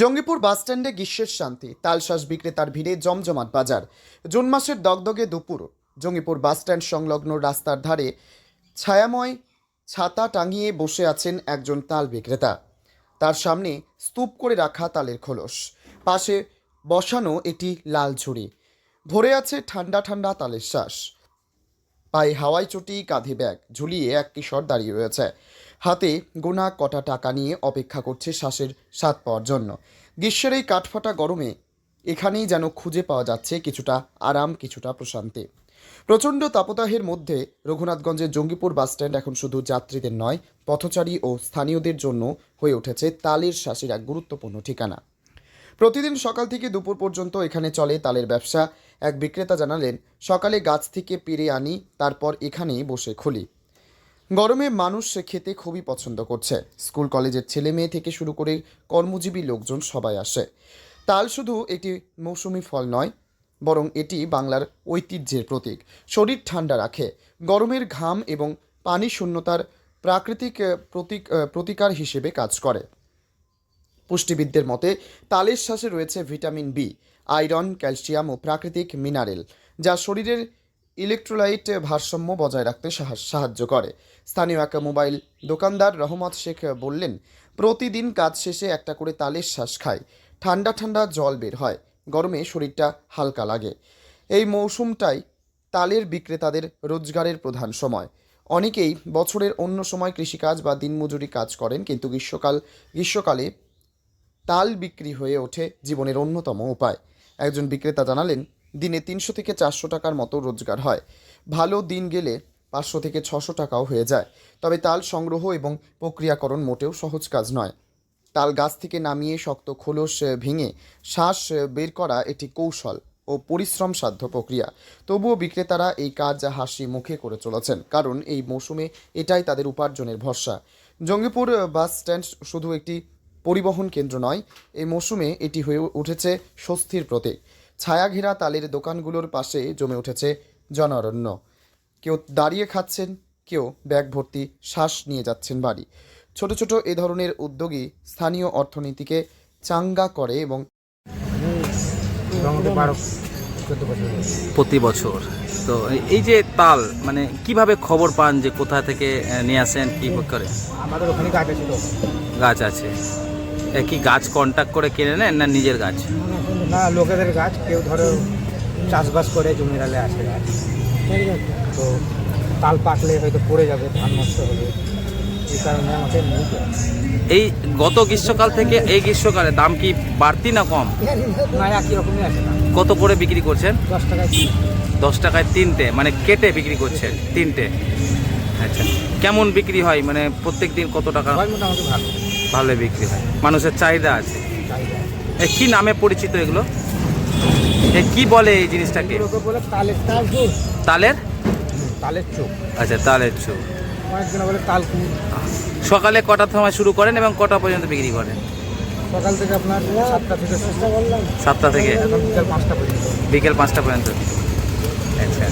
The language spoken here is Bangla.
জঙ্গিপুর বাসস্ট্যান্ডে গ্রীষ্মের শান্তি তালশ্বাস বিক্রেতার ভিড়ে জমজমাট বাজার। জুন মাসের দগদগে দুপুর, জঙ্গিপুর বাসস্ট্যান্ড সংলগ্ন রাস্তার ধারে ছায়াময় ছাতা টাঙিয়ে বসে আছেন একজন তাল বিক্রেতা। তার সামনে স্তূপ করে রাখা তালের খোলস, পাশে বসানো এটি লাল ঝুড়ি। ভরে আছে ঠান্ডা ঠান্ডা তালের শ্বাস। পায়ে হাওয়াই চটি, কাঁধে ব্যাগ, ঝুলিয়ে এক কিশোর দাঁড়িয়ে রয়েছে। হাতে গোনা কটা টাকা নিয়ে অপেক্ষা করছে শ্বাসের স্বাদ পাওয়ার জন্য। গ্রীষ্মের এই কাঠফাটা গরমে এখানেই যেন খুঁজে পাওয়া যাচ্ছে কিছুটা আরাম, কিছুটা প্রশান্তি। প্রচণ্ড তাপদাহের মধ্যে রঘুনাথগঞ্জের জঙ্গিপুর বাসস্ট্যান্ড এখন শুধু যাত্রীদের নয়, পথচারী ও স্থানীয়দের জন্য হয়ে উঠেছে তালের শ্বাসের এক গুরুত্বপূর্ণ ঠিকানা। প্রতিদিন সকাল থেকে দুপুর পর্যন্ত এখানে চলে তালের ব্যবসা। এক বিক্রেতা জানালেন, সকালে গাছ থেকে পেরে আনি, তারপর এখানেই বসে খুলি। গরমে মানুষ খেতে খুবই পছন্দ করছে। স্কুল, কলেজের ছেলে মেয়ে থেকে শুরু করে কর্মজীবী লোকজন সবাই আসে। তাল শুধু একটি মৌসুমি ফল নয়, বরং এটি বাংলার ঐতিহ্যের প্রতীক। শরীর ঠান্ডা রাখে। গরমের ঘাম এবং পানি শূন্যতার প্রাকৃতিক প্রতীক প্রতিকার হিসেবে কাজ করে। পুষ্টিবিদদের মতে, তালের শ্বাসে রয়েছে ভিটামিন বি, আয়রন, ক্যালসিয়াম ও প্রাকৃতিক মিনারেল, যা শরীরের ইলেকট্রোলাইট ভারসাম্য বজায় রাখতে সাহা- সাহায্য করে। স্থানীয় এক মোবাইল দোকানদার রহমত শেখ বললেন, প্রতিদিন কাজ শেষে একটা করে তালের শ্বাস খায় ঠান্ডা ঠান্ডা জল বের হয়। গরমে শরীরটা হালকা লাগে। এই মৌসুমটাই তালের বিক্রেতাদের রোজগারের প্রধান সময়। অনেকেই বছরের অন্য সময় কৃষিকাজ বা দিনমজুরি কাজ করেন, কিন্তু গ্রীষ্মকাল গ্রীষ্মকালে তাল বিক্রি হয়ে ওঠে জীবনের অন্যতম উপায়। একজন বিক্রেতা জানালেন দিনে তিনশো থেকে চারশো টাকার মতো রোজগার হয়। ভালো দিন গেলে পাঁচশো থেকে ছশো টাকাও হয়ে যায়। তবে তাল সংগ্রহ এবং প্রক্রিয়াকরণ মোটেও সহজ কাজ নয়। তাল গাছ থেকে নামিয়ে শক্ত খোলস ভেঙে শ্বাস বের করা এটি কৌশল ও পরিশ্রম সাধ্য প্রক্রিয়া। তবুও বিক্রেতারা এই কাজ হাসি মুখে করে চলেছেন, কারণ এই মৌসুমে এটাই তাদের উপার্জনের ভরসা। জঙ্গিপুর বাস স্ট্যান্ড শুধু একটি পরিবহন কেন্দ্র নয়, এই মৌসুমে এটি হয়ে উঠেছে স্বস্তির প্রতীক। ছায়াঘেরা তালের দোকানগুলোর পাশে জমে উঠেছে জনারণ্য। কেউ দাঁড়িয়ে খাচ্ছেন কেউ ব্যাগ ভর্তি শ্বাস নিয়ে যাচ্ছেন বাড়ি। ছোট ছোট এ ধরনের উদ্যোগী স্থানীয় অর্থনীতিকে চাঙ্গা করে এবং। প্রতি বছর। তো এই- যে তাল মানে কীভাবে খবর পান যে কোথা থেকে নিয়ে আসেন কি করে আমাদের ওখানে গাছ আছে গাছ আছে। কি গাছ কন্ট্যাক্ট করে কিনে নেন না নিজের গাছ? না লোকেদের গাছ কেউ ধরো চাষবাস করে জমির আলে আসে গাছ তো তাল পাকলে হয়তো পড়ে যাবে ধান নষ্ট হবে। এই কারণে আমাকে নিয়ে এই গত গ্রীষ্মকাল থেকে এই গ্রীষ্মকালে দাম কি বাড়তি না কম? না একই রকমই আছে। না কত করে বিক্রি করছেন? দশ টাকায়। দশ টাকায় তিনটে মানে কেটে বিক্রি করছেন তিনটে। আচ্ছা কেমন বিক্রি হয়? মানে প্রত্যেক দিন কত টাকা? হয় মোটামুটি ভালো। ভালো বিক্রি হয়। মানুষের চাহিদা আছে। চাহিদা কি নামে পরিচিত এগুলো? কি বলে এই জিনিসটাকে? তালের তালের? চোখ আচ্ছা তালের চোখ সকালে কটার সময় শুরু করেন এবং কটা পর্যন্ত বিক্রি করেন? সকাল থেকে আপনার সাতটা থেকে সাতটা থেকে? এখন পাঁচটা পর্যন্ত। বিকেল পাঁচটা পর্যন্ত। আচ্ছা।